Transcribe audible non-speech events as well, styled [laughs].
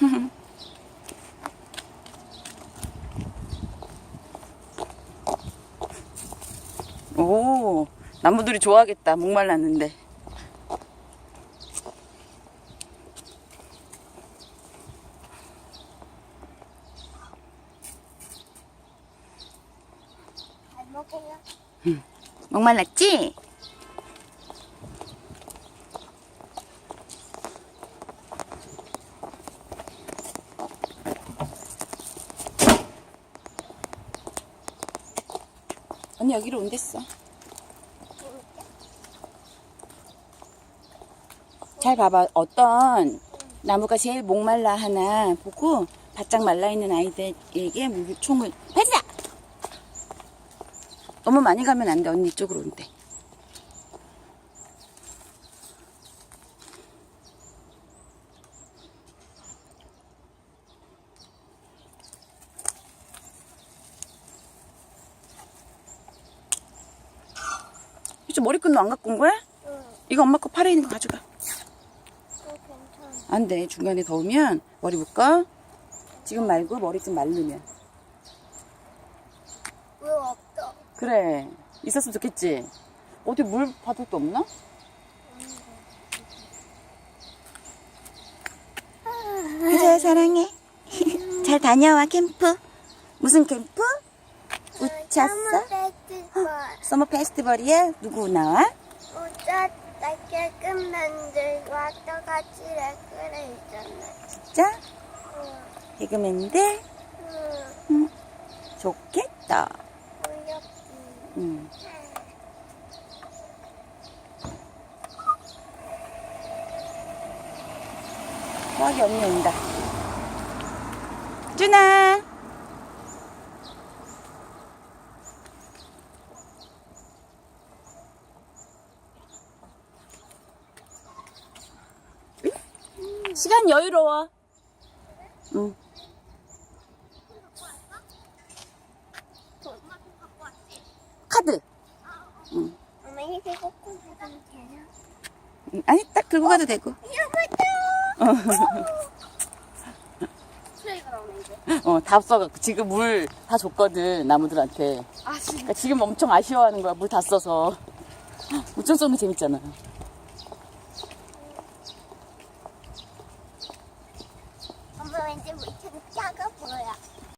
[laughs] 오, 나무들이 좋아하겠다. 목말랐는데. 응. 목말랐지? 언니 여기로 온댔어. 잘 봐봐. 어떤 나무가 제일 목말라 하나 보고 바짝 말라있는 아이들에게 물총을 발사! 너무 많이 가면 안 돼. 언니 이쪽으로 온대. 머리끈도 안 갖고 온 거야? 응, 이거 엄마 거 팔에 있는 거 가져가. 괜찮아. 안 돼. 중간에 더우면 머리 묶어. 지금 말고 머리 좀 마르면. 왜 없어? 그래. 있었으면 좋겠지. 어디 물 받을 데 없나? 그래, 사랑해. [laughs] 잘 다녀와, 캠프. 무슨 캠프? 우쳤어? 페스티벌. 서머 페스티벌이야? 누구 나와? 우쳤다 깨끗 만들고 똑같이 레크레 있잖아. 진짜? 응, 개그맨들? 응, 좋겠다. 어렵지. 응. 수학이 언니 온다. 준아! 시간 여유로워. 응. 카드. 엄마 꼬꼬 사면 되나? 응, 아니, 딱 들고 가도 되고. 나오네, 이제. 어, 다 써갖고. 지금 물 다 줬거든, 나무들한테. 아, 진짜. 그러니까 지금 엄청 아쉬워하는 거야, 물 다 써서. 물좀 쏘는 거 재밌잖아.